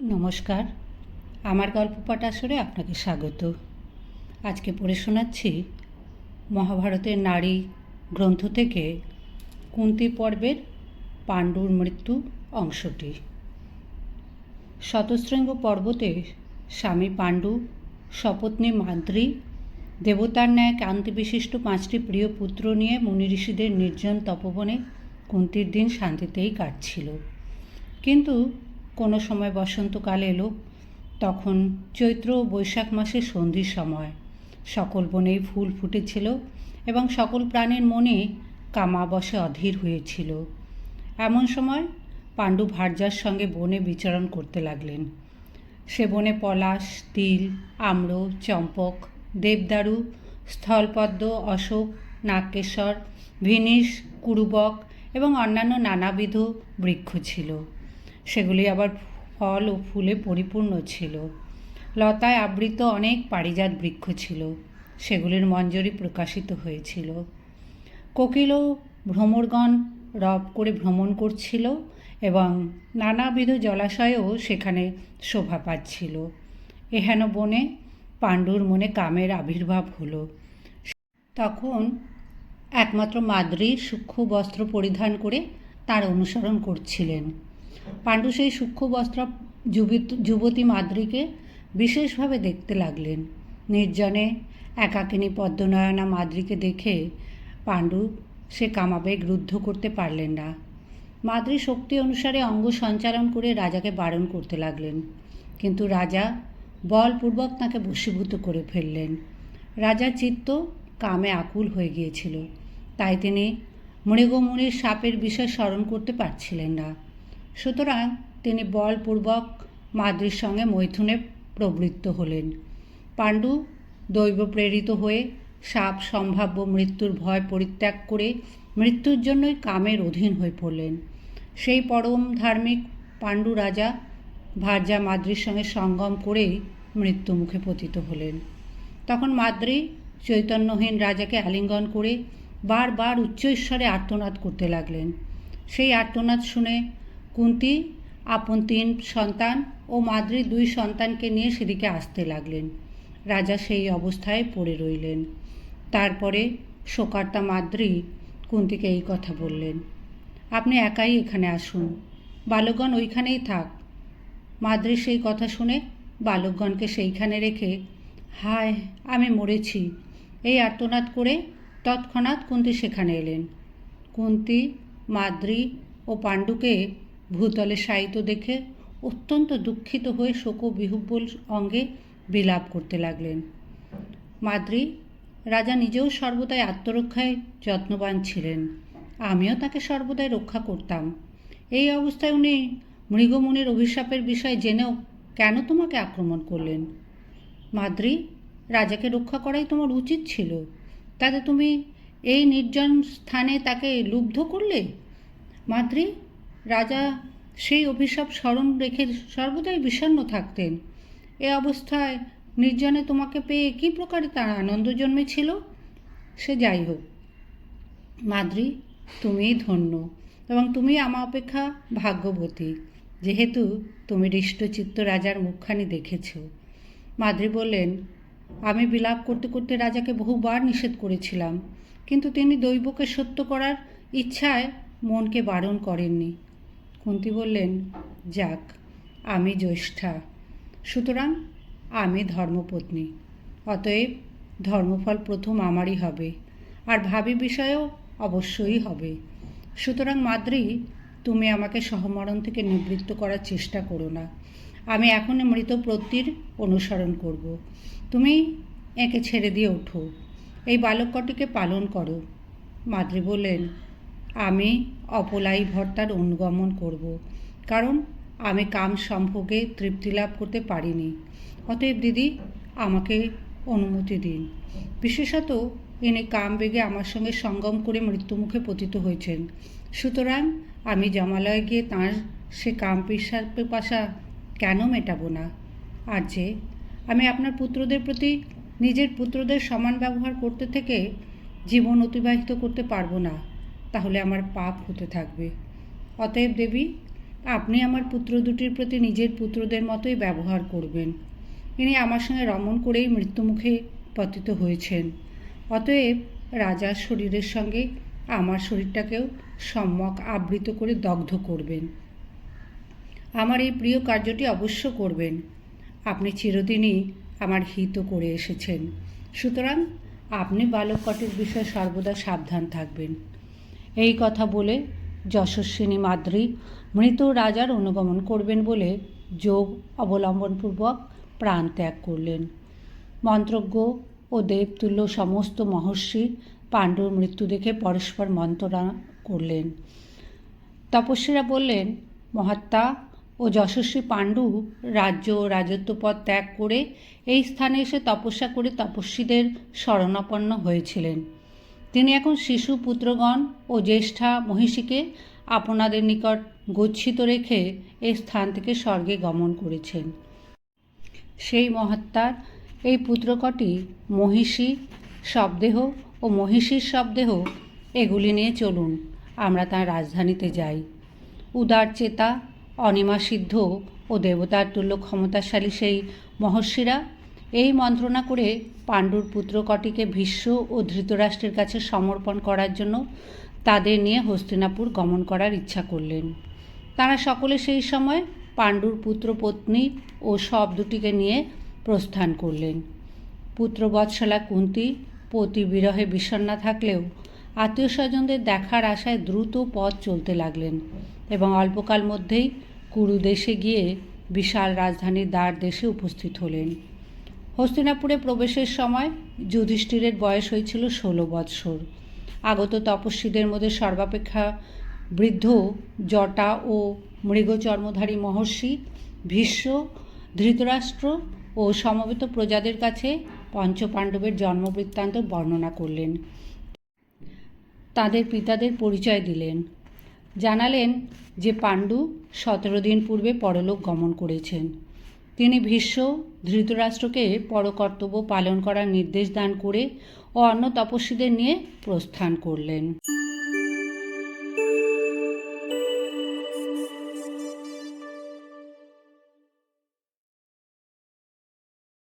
নমস্কার। আমার গল্প পাঠ আসরে আপনাকে স্বাগত। আজকে পড়ে শোনাচ্ছি মহাভারতের নারী গ্রন্থ থেকে কুন্তি পর্বের পাণ্ডুর মৃত্যু অংশটি। শতশৃঙ্গ পর্বতে স্বামী পাণ্ডু সপত্নী মাদ্রি দেবতার ন্যায় কান্তি বিশিষ্ট পাঁচটি প্রিয় পুত্র নিয়ে মুনি ঋষিদের নির্জন তপবনে কুন্তির দিন শান্তিতেই কাটছিল। কিন্তু কোনো সময় বসন্তকাল এলো, তখন চৈত্র বৈশাখ মাসে সন্ধির সময়। সকল বনেই ফুল ফুটেছিল এবং সকল প্রাণীর মনে কামাবশে অধীর হয়েছিল। এমন সময় পাণ্ডু ভার্যার সঙ্গে বনে বিচরণ করতে লাগলেন। সে বনে পলাশ, তিল, আম্র, চম্পক, দেবদারু, স্থলপদ্ম, অশোক নাগকেশ্বর ভিনিস কুরুবক এবং অন্যান্য নানাবিধ বৃক্ষ ছিল। সেগুলি আবার ফল ও ফুলে পরিপূর্ণ ছিল। লতায় আবৃত অনেক পারিজাত বৃক্ষ ছিল। সেগুলির মঞ্জরি প্রকাশিত হয়েছিল। কোকিল ও ভ্রমরগণ রব করে ভ্রমণ করছিল এবং নানাবিধ জলাশয়েও সেখানে শোভা পাচ্ছিল। এহেন বনে পাণ্ডুর মনে কামের আবির্ভাব হলো। তখন একমাত্র মাদ্রি সূক্ষ্ম বস্ত্র পরিধান করে তার অনুসরণ করছিলেন। পাণ্ডু সেই সূক্ষ্ম বস্ত্র যুবতী মাদ্রিকে বিশেষভাবে দেখতে লাগলেন। নির্জনে একাকিনী পদ্মনয়না মাদ্রিকে দেখে পাণ্ডু সে কামাবেগ রুদ্ধ করতে পারলেন না। মাদ্রি শক্তি অনুসারে অঙ্গ সঞ্চালন করে রাজাকে বারণ করতে লাগলেন। কিন্তু রাজা বলপূর্বক তাকে বশীভূত করে ফেললেন। রাজার চিত্ত কামে আকুল হয়ে গিয়েছিল। তাই তিনি মৃগমুনির সাপের বিষয় স্মরণ করতে পারছিলেন না। সুতরাং তিনি বলপূর্বক মাদ্রির সঙ্গে মৈথুনে প্রবৃত্ত হলেন। পাণ্ডু দৈব প্রেরিত হয়ে সাপ সম্ভাব্য মৃত্যুর ভয় পরিত্যাগ করে মৃত্যুর জন্যই কামের অধীন হয়ে পড়লেন। সেই পরম ধার্মিক পাণ্ডু রাজা ভার্যা মাদ্রির সঙ্গে সঙ্গম করেই মৃত্যুমুখে পতিত হলেন। তখন মাদ্রি চৈতন্যহীন রাজাকে আলিঙ্গন করে বারবার উচ্চৈস্বরে আর্তনাদ করতে লাগলেন। সেই আর্তনাদ শুনে কুন্তি, আপন তিন সন্তান ও মাদ্রির দুই সন্তানকে নিয়ে সেদিকে আসতে লাগলেন। রাজা সেই অবস্থায় পড়ে রইলেন। তারপরে শোকার্তা মাদ্রি কুন্তিকে এই কথা বললেন, আপনি একাই এখানে আসুন, বালকগণ ওইখানেই থাক। মাদ্রি সেই কথা শুনে বালকগণকে সেইখানে রেখে, হায়, আমি মরেছি। এই আর্তনাদ করে তৎক্ষণাৎ কুন্তি সেখানে এলেন। কুন্তি, মাদ্রি ও পাণ্ডুকে ভূতলে শায়িত দেখে অত্যন্ত দুঃখিত হয়ে শোক বিহুব্বল অঙ্গে বিলাপ করতে লাগলেন। মাদ্রি, রাজা নিজেও সর্বদাই আত্মরক্ষায় যত্নবান ছিলেন। আমিও তাকে সর্বদাই রক্ষা করতাম। এই অবস্থায় উনি মৃগমুনির অভিশাপের বিষয় জেনেও কেন তোমাকে আক্রমণ করলেন? মাদ্রি, রাজাকে রক্ষা করাই তোমার উচিত ছিল। তাতে তুমি এই নির্জন স্থানে তাকে লুব্ধ করলে? মাদ্রি রাজা সেই অভিশাপ স্মরণ রেখে সর্বদাই বিষণ্ণ থাকতেন। এ অবস্থায় নির্জনে তোমাকে পেয়ে কী প্রকারে তার আনন্দ জন্মেছিল? সে যাই হোক। মাদ্রি, তুমিই ধন্য এবং তুমি আমা অপেক্ষা ভাগ্যবতী। যেহেতু তুমি হৃষ্টচিত্ত রাজার মুখখানি দেখেছ। মাদ্রি বললেন, আমি বিলাপ করতে করতে রাজাকে বহুবার নিষেধ করেছিলাম, কিন্তু তিনি দৈবকে সত্য করার ইচ্ছায় মনকে বারণ করেননি। কুন্তি বললেন, যাক, আমি জ্যৈষ্ঠা। সুতরাং আমি ধর্মপত্নী। অতএব ধর্মফল প্রথম আমারই হবে, আর ভাবি বিষয়েও অবশ্যই হবে। সুতরাং মাদ্রি, তুমি আমাকে সহমরণ থেকে নিবৃত্ত করার চেষ্টা করো না। আমি এখনই মৃত প্রত্যির অনুসরণ করব। তুমি একে ছেড়ে দিয়ে ওঠো। এই বালকটিকে পালন করো। মাদ্রি বললেন আমি অপলাই ভর্তার অনুগমন করব, কারণ আমি কাম সম্পর্কে তৃপ্তি লাভ করতে পারিনি। অতএব দিদি, আমাকে অনুমতি দিন। বিশেষত ইনি কাম বেগে আমার সঙ্গে সঙ্গম করে মৃত্যুমুখে পতিত হয়েছেন। সুতরাং আমি জমালয়ে গিয়ে তাঁর সে কাম পিসার পিপাসা কেন মেটাবো না? আর যে, আমি আপনার পুত্রদের প্রতি নিজের পুত্রদের সমান ব্যবহার করতে থেকে জীবন অতিবাহিত করতে পারব না। তাহলে আমার পাপ হতে থাকবে। অতএব দেবী, আপনি আমার পুত্র দুটির প্রতি নিজের পুত্রদের মতোই ব্যবহার করবেন। ইনি আমার সঙ্গে রমণ করেই মৃত্যুমুখে পতিত হয়েছেন। অতএব রাজার শরীরের সঙ্গে আমার শরীরটাকেও সম্যক আবৃত করে দগ্ধ করবেন। আমার এই প্রিয় কার্যটি অবশ্য করবেন। আপনি চিরদিনই আমার হিত করে এসেছেন। সুতরাং আপনি বালক বালককটের বিষয়ে সর্বদা সাবধান থাকবেন। এই কথা বলে যশস্বিনী মাদ্রি মৃত রাজার অনুগমন করবেন বলে যোগ অবলম্বনপূর্বক প্রাণ ত্যাগ করলেন। মন্ত্রজ্ঞ ও দেবতুল্য সমস্ত মহর্ষি পাণ্ডুর মৃত্যু দেখে পরস্পর মন্ত্রণা করলেন। তপস্বীরা বললেন, মহাত্মা ও যশস্বী পাণ্ডু রাজ্য ও রাজত্ব পদ ত্যাগ করে এই স্থানে এসে তপস্যা করে তপস্বীদের শরণাপন্ন হয়েছিলেন। তিনি এখন শিশু পুত্রগণ ও জ্যেষ্ঠা মহিষীকে আপনাদের নিকট গচ্ছিত রেখে এই স্থান থেকে স্বর্গে গমন করেছেন। সেই মহাত্মার এই পুত্রকটি মহিষী শবদেহ ও মহিষীর শবদেহ এগুলি নিয়ে চলুন, আমরা তার রাজধানীতে যাই। উদার চেতা, অনিমা সিদ্ধ ও দেবতার তুল্য ক্ষমতাশালী সেই মহর্ষিরা এই মন্ত্রণা করে পাণ্ডুর পুত্র কটিকে ভীষ্ম ও ধৃতরাষ্ট্রের কাছে সমর্পণ করার জন্য তাদের নিয়ে হস্তিনাপুর গমন করার ইচ্ছা করলেন। তারা সকলে সেই সময় পাণ্ডুর পুত্র পত্নী ও সব দুটিকে নিয়ে প্রস্থান করলেন। পুত্র পুত্রবৎসলা কুন্তি, পতি বিরহে বিষণ্ণা থাকলেও আত্মীয় স্বজনদের দেখার আশায় দ্রুত পথ চলতে লাগলেন এবং অল্পকাল মধ্যেই কুরুদেশে গিয়ে বিশাল রাজধানীর দ্বার দেশে উপস্থিত হলেন। হস্তিনাপুরে প্রবেশের সময় যুধিষ্ঠিরের বয়স হয়েছিল ষোলো বৎসর। আগত তপস্বীদের মধ্যে সর্বাপেক্ষা বৃদ্ধ জটা ও মৃগচর্মধারী মহর্ষি, ভীষ্ম, ধৃতরাষ্ট্র ও সমবেত প্রজাদের কাছে পঞ্চপাণ্ডবের জন্মবৃত্তান্ত বর্ণনা করলেন। তাদের পিতাদের পরিচয় দিলেন। জানালেন যে পাণ্ডু সতেরো দিন পূর্বে পরলোক গমন করেছেন। তিনি ভীষ্ম ধৃতরাষ্ট্রকে পরকর্তব্য পালন করার নির্দেশ দান করে ও অন্য তপস্বীদের নিয়ে প্রস্থান করলেন।